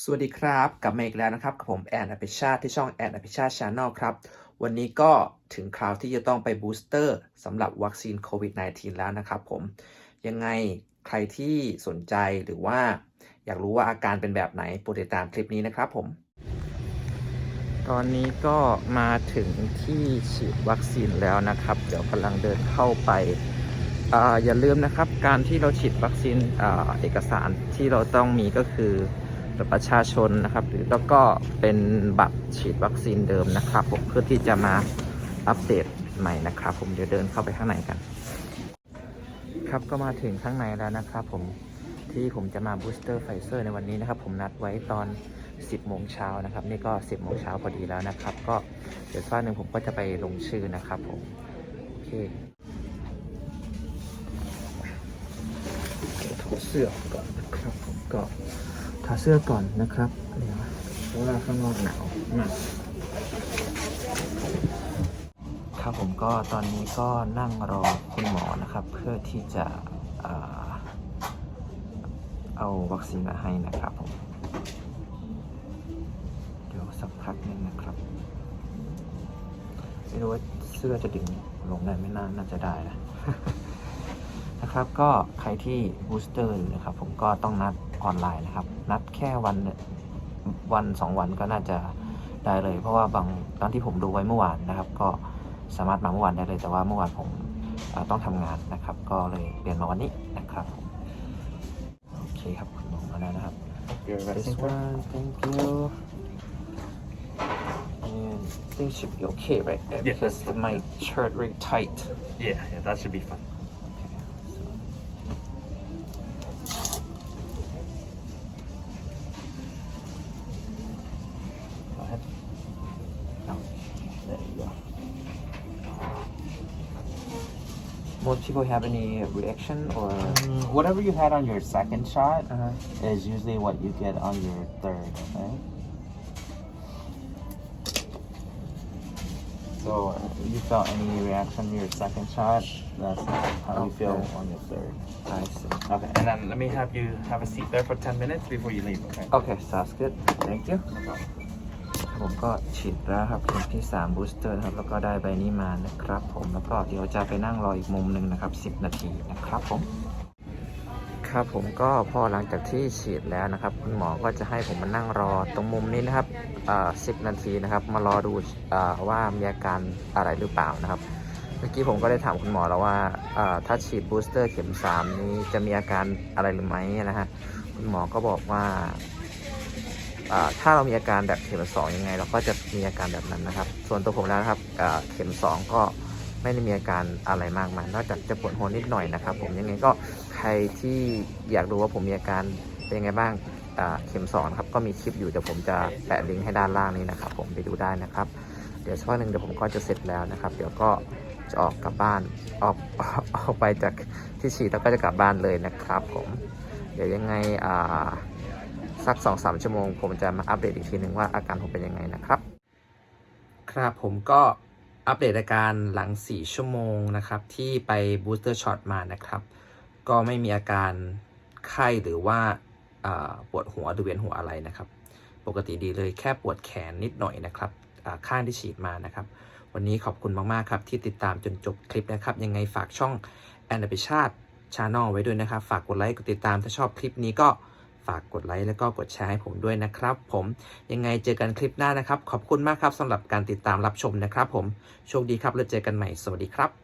สวัสดีครับกลับมาอีกแล้วนะครับกับผมแอนอภิชาติที่ช่องแอนอภิชาติชาแนลครับ วันนี้ก็ถึงคราวที่จะต้องไปบูสเตอร์สำหรับวัคซีนโควิด -19 แล้วนะครับผมยังไงใครที่สนใจหรือว่า อยากรู้ว่าอาการเป็นแบบไหนโปรดติดตามคลิปนี้นะครับผม ตอนนี้ก็มาถึงที่ฉีดวัคซีนแล้วนะครับ เดี๋ยวกำลังเดินเข้าไปออย่าลืมนะครับ การที่เราฉีดวัคซีนอเอกสารที่เราต้องมีก็คือ บัตรประชาชนนะครับ หรือแล้วก็เป็นบัตรฉีดวัคซีนเดิมนะครับผมเพื่อที่จะมาอัปเดตใหม่นะครับ ผมเดี๋ยวเดินเข้าไปข้างในกัน ครับก็มาถึงข้างในแล้วนะครับผมที่ผมจะมาบูสเตอร์ไฟเซอร์ในวันนี้นะครับ ผมนัดไว้ตอน 10 โมงเช้านะครับ นี่ก็ 10 โมงเช้าพอดีแล้วนะครับ ก็เดี๋ยวสักหนึ่งผมก็จะไปลงชื่อนะครับผม โอเคเดี๋ยวถอดเสื้อก่อนนะครับผมก็ ถอดเสื้อก่อนนะครับเดี๋ยวเพราะว่าข้างนอกหนาวมากครับผมก็ตอนนี้ก็นั่งรอคุณหมอนะครับ เพื่อที่จะอ่าเอาวัคซีนมาให้นะครับผมเดี๋ยวสักพักนึงนะครับไม่รู้ว่าเสื้อจะดึงลงได้ไม่น่าน่าจะได้นะนะครับก็ใครที่บูสเตอร์นะครับผมก็ต้องนัด ออนไลน์นะครับ นัดแค่วันวันสองวันก็น่าจะได้เลย เพราะว่าบางตอนที่ผมดูไว้เมื่อวานนะครับ ก็สามารถมาเมื่อวานได้เลย แต่ว่าเมื่อวานผมเอ่อต้องทำงานนะครับ ก็เลยเปลี่ยนมาวันนี้นะครับผมโอเคครับคุณหมอมาแล้วนะครับ Your This medicine card? one, thank you. And things should be okay, right? Yeah. Because my shirt really tight. Yeah, yeah, that should be fun. Most people have any reaction or? Mm, Whatever you had on your second shot Uh-huh. is usually what you get on your third, okay? So, uh, you felt any reaction to your second shot? That's how you feel on your third. I see. Okay, and then let me have you have a seat there for 10 minutes before you leave, okay? Okay, sounds good. Thank you. ผมก็ฉีดแล้วครับเข็มที่3 booster นะครับ แล้วก็ได้ใบนี้มานะครับ ผมแล้วก็เดี๋ยวจะไปนั่งรออีกมุมหนึ่งนะครับ 10 นาทีนะครับผม ครับผมก็พอหลังจากที่ฉีดแล้วนะครับ คุณหมอก็จะให้ผมมานั่งรอตรงมุมนี้นะครับอ่า10นาทีนะครับ มารอดูอว่ามีอาการอะไรหรือเปล่านะครับ เมื่อกี้ผมก็ได้ถามคุณหมอแล้วว่าถ้าฉีดบูสเตอร์เข็ม 3 นี้จะมีอาการอะไรหรือไม่นะฮะคุณหมอก็บอกว่า ถ้าเรามีอาการแบบเข็ม2ยังไง เราก็จะมีอาการแบบนั้นนะครับ ส่วนตัวผมแล้วนะครับเข็ม2ก็ไม่ได้มีอาการอะไรมากมายนอกจากจะปวดหัวนิดหน่อยนะครับ ผมยังไงก็ใครที่อยากดูว่าผมมีอาการเป็นยังไงบ้างเข็ม2นะครับก็มีคลิปอยู่เดี๋ยวผมจะแปะลิงก์ให้ด้านล่างนี้นะครับ ผมไปดูได้นะครับ เดี๋ยวสักพักหนึ่งเดี๋ยวผมก็จะเสร็จแล้วนะครับ เดี๋ยวก็จะออกกลับบ้านออกออกไปจากที่ฉีดแล้วก็จะกลับบ้านเลยนะครับ ผม เดี๋ยวยังไงอ่า สักสองสามชั่วโมง ผมจะมาอัปเดตอีกทีหนึ่งว่าอาการผมเป็นยังไงนะครับ ครับผมก็อัปเดตอาการหลัง 4 ชั่วโมงนะครับ ที่ไปบูสเตอร์ช็อตมานะครับ ก็ไม่มีอาการไข้หรือว่าปวดหัวหรือเวียนหัวอะไรนะครับ ปกติดีเลยแค่ปวดแขนนิดหน่อยนะครับข้างที่ฉีดมานะครับ วันนี้ขอบคุณมาก ๆ ครับ ที่ติดตามจนจบคลิปนะครับ ยังไงฝากช่องแอนนาปิชาติชาแนลไว้ด้วยนะครับ ฝากกดไลค์กดติดตามถ้าชอบคลิปนี้ก็ ฝากกดไลค์แล้วก็กดแชร์ให้ผมด้วยนะครับ ผมยังไงเจอกันคลิปหน้านะครับ ขอบคุณมากครับสำหรับการติดตามรับชมนะครับ ผมโชคดีครับแล้วเจอกันใหม่สวัสดีครับ